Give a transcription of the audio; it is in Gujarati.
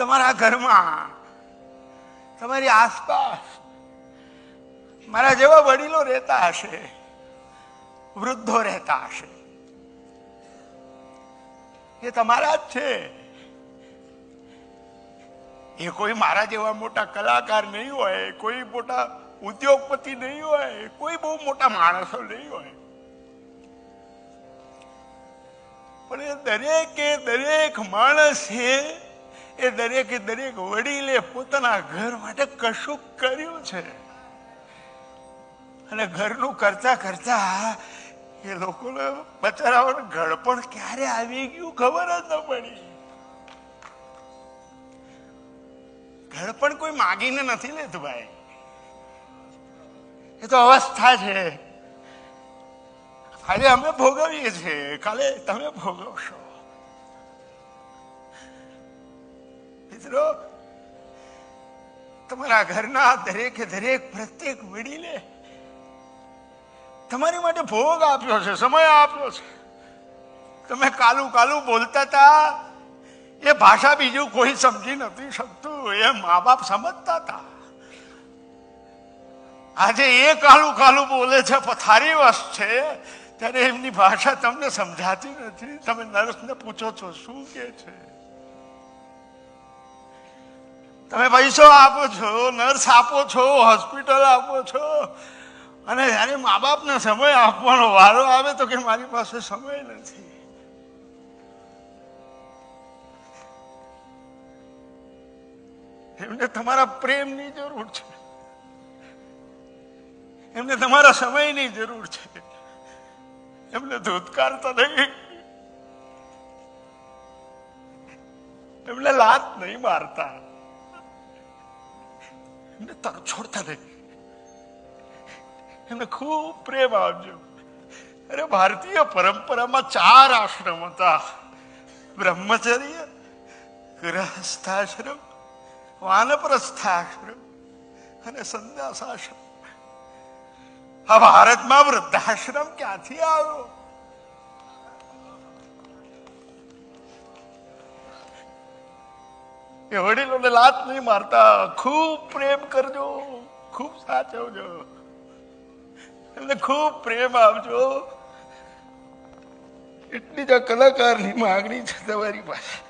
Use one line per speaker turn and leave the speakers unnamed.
તમારા ઘરમાં, તમારી આસપાસ મારા જેવા વડીલો રહેતા હશે, વૃદ્ધો રહેતા હશે. એ તમારા જ છે. એ કોઈ મારા જેવા મોટા કલાકાર નહીં હોય, કોઈ મોટા ઉદ્યોગપતિ નહીં હોય, કોઈ બહુ મોટા માણસો નહીં હોય. પણ એ દરેકે દરેક માણસે એ દરેકે દરેક વડીલે પોતાના ઘર માટે કશું કર્યું છે. અને ઘરનું કરતા કરતા એ લોકોને બચારાઓને ઘડપણ ક્યારે આવી ગયું ખબર જ ન પડી. ઘડપણ કોઈ માગીને નથી લેતું ભાઈ. એ તો અવસ્થા છે. આજે અમે ભોગવીએ છીએ. કાલે તમે ભોગવશો. મિત્રો તમારા ઘરના દરેકે દરેક પ્રત્યેક વડીલે તમારી માટે ભોગ આપ્યો છે, સમય આપ્યો છે. તમે કાલું કાલું બોલતા હતા, એ ભાષા બીજું કોઈ સમજી નથી શકતું, એ મા બાપ સમજતા હતા. આજે એ કાલું કાલું બોલે છે, પથારી વશ છે, ત્યારે એમની ભાષા તમને સમજાતી નથી. તમે નર્સને પૂછો છો, શું કે છે? તમે પૈસો આપો છો? નર્સ આપો છો, હોસ્પિટલ આપો છો? અને જ્યારે મા બાપને સમય આપવાનો વારો આવે તો કે મારી પાસે સમય નથી. એમને તમારા પ્રેમની જરૂર છે. એમને તમારા સમયની જરૂર છે. એમને ધૂતકારતા નહીં. એમને લાત નહીં મારતા. એમને તરછોડતા નહીં એમને ખૂબ પ્રેમ આપજો અરે ભારતીય પરંપરામાં ચાર આશ્રમ હતા બ્રહ્મચર્ય ગૃહસ્થાશ્રમ વાનપ્રસ્થાશ્રમ અને સંન્યાસાશ્રમ આ ભારતમાં વૃદ્ધાશ્રમ ક્યાંથી આવ્યો એ વડીલોને લાત નહીં મારતા. ખૂબ પ્રેમ કરજો. ખૂબ સાચવજો. એમને ખૂબ પ્રેમ આપજો. એટલી જ કલાકારની માગણી છે તમારી પાસે.